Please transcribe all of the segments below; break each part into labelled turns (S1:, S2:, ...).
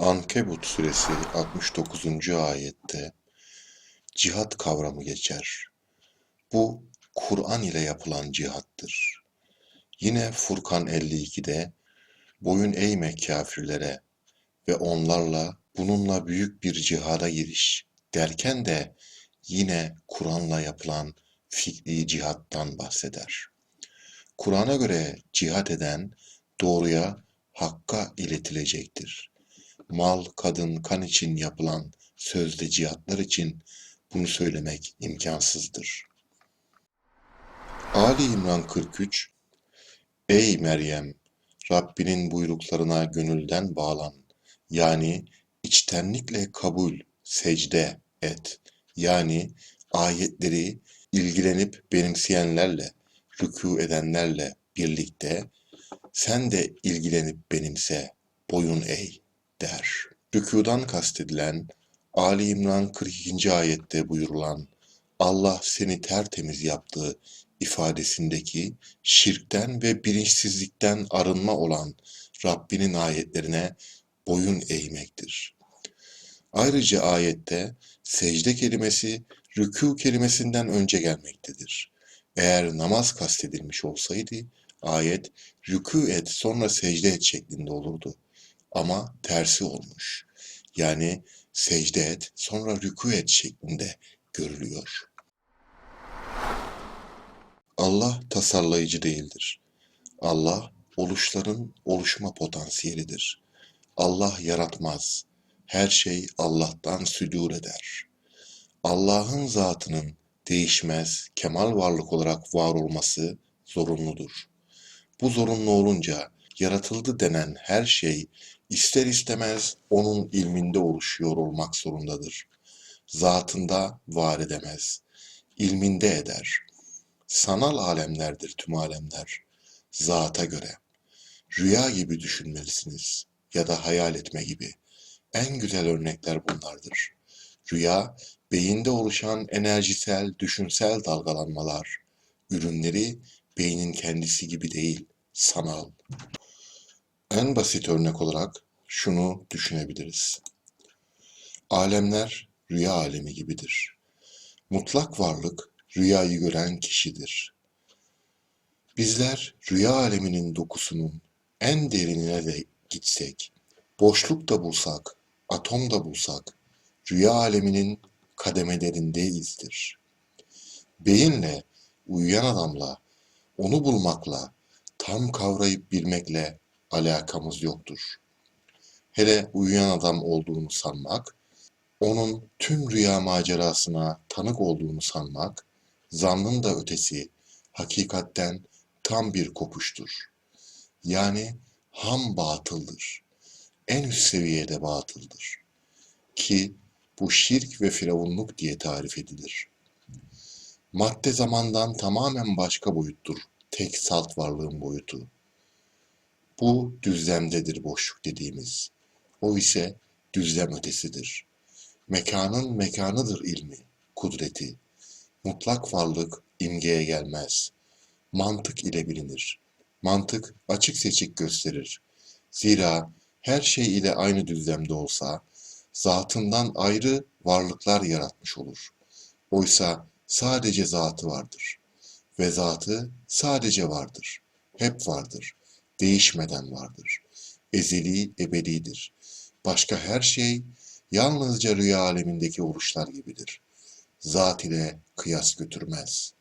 S1: Ankebut suresi 69. ayette cihat kavramı geçer. Bu Kur'an ile yapılan cihattır. Yine Furkan 52'de boyun eğme kafirlere ve onlarla bununla büyük bir cihada giriş derken de yine Kur'an'la yapılan fikri cihattan bahseder. Kur'an'a göre cihat eden doğruya, hakka iletilecektir. Mal, kadın, kan için yapılan sözde cihatlar için bunu söylemek imkansızdır. Ali İmran 43 Ey Meryem! Rabbinin buyruklarına gönülden bağlan. Yani içtenlikle kabul, secde et. Yani ayetleri ilgilenip benimseyenlerle, rükû edenlerle birlikte sen de ilgilenip benimse, boyun eğ der. Rükûdan kastedilen Ali İmran 42. ayette buyurulan Allah seni tertemiz yaptı ifadesindeki şirkten ve bilinçsizlikten arınma olan Rabbinin ayetlerine boyun eğmektir. Ayrıca ayette secde kelimesi rükû kelimesinden önce gelmektedir. Eğer namaz kastedilmiş olsaydı ayet rükû et sonra secde et şeklinde olurdu. Ama tersi olmuş. Yani secde et sonra rükû et şeklinde görülüyor. Allah tasarlayıcı değildir. Allah oluşların oluşma potansiyelidir. Allah yaratmaz. Her şey Allah'tan südür eder. Allah'ın zatının değişmez, kemal varlık olarak var olması zorunludur. Bu zorunlu olunca yaratıldı denen her şey ister istemez onun ilminde oluşuyor olmak zorundadır. Zatında var edemez, ilminde eder. Sanal alemlerdir tüm alemler, zata göre. Rüya gibi düşünmelisiniz ya da hayal etme gibi. En güzel örnekler bunlardır. Rüya, beyinde oluşan enerjisel, düşünsel dalgalanmalar. Ürünleri beynin kendisi gibi değil, sanal. En basit örnek olarak şunu düşünebiliriz. Alemler rüya alemi gibidir. Mutlak varlık rüyayı gören kişidir. Bizler rüya aleminin dokusunun en derinine de gitsek, boşluk da bulsak, atom da bulsak, rüya aleminin kademelerindeizdir. Beyinle, uyuyan adamla, onu bulmakla, tam kavrayıp bilmekle alakamız yoktur. Hele uyuyan adam olduğunu sanmak, onun tüm rüya macerasına tanık olduğunu sanmak, zannın da ötesi, hakikatten tam bir kopuştur. Yani ham batıldır. En üst seviyede batıldır. Ki bu şirk ve firavunluk diye tarif edilir. Madde zamandan tamamen başka boyuttur. Tek salt varlığın boyutu. Bu düzlemdedir boşluk dediğimiz. O ise düzlem ötesidir. Mekanın mekanıdır ilmi, kudreti. Mutlak varlık imgeye gelmez. Mantık ile bilinir. Mantık açık seçik gösterir. Zira her şey ile aynı düzlemde olsa, zatından ayrı varlıklar yaratmış olur. Oysa sadece zatı vardır. Ve zatı sadece vardır. Hep vardır. Değişmeden vardır. Ezeli, ebedidir. Başka her şey yalnızca rüya alemindeki oluşlar gibidir. Zat ile kıyas götürmez.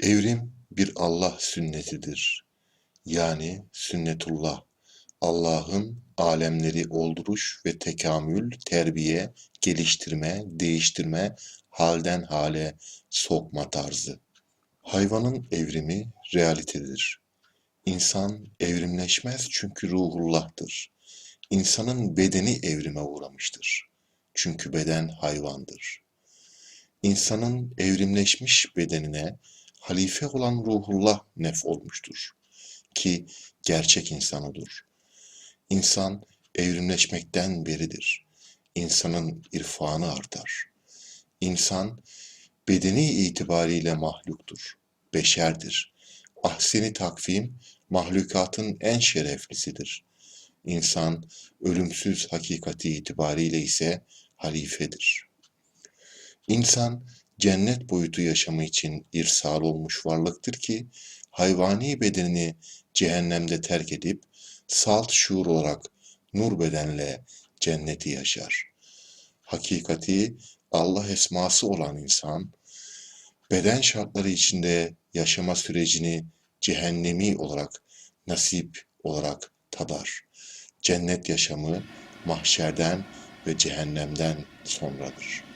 S1: Evrim bir Allah sünnetidir. Yani sünnetullah. Allah'ın alemleri olduruş ve tekamül, terbiye, geliştirme, değiştirme, halden hale sokma tarzı. Hayvanın evrimi realitedir. İnsan evrimleşmez çünkü ruhullah'tır. İnsanın bedeni evrime uğramıştır. Çünkü beden hayvandır. İnsanın evrimleşmiş bedenine halife olan ruhullah nef olmuştur. Ki gerçek insan odur. İnsan evrimleşmekten beridir. İnsanın irfanı artar. İnsan bedeni itibariyle mahluktur, beşerdir. Ahseni takvim mahlukatın en şereflisidir. İnsan ölümsüz hakikati itibariyle ise halifedir. İnsan cennet boyutu yaşamı için irsal olmuş varlıktır ki hayvani bedenini cehennemde terk edip salt şuur olarak nur bedenle cenneti yaşar. Hakikati Allah esması olan insan beden şartları içinde yaşama sürecini cehennemi olarak nasip olarak tadar. Cennet yaşamı mahşerden ve cehennemden sonradır.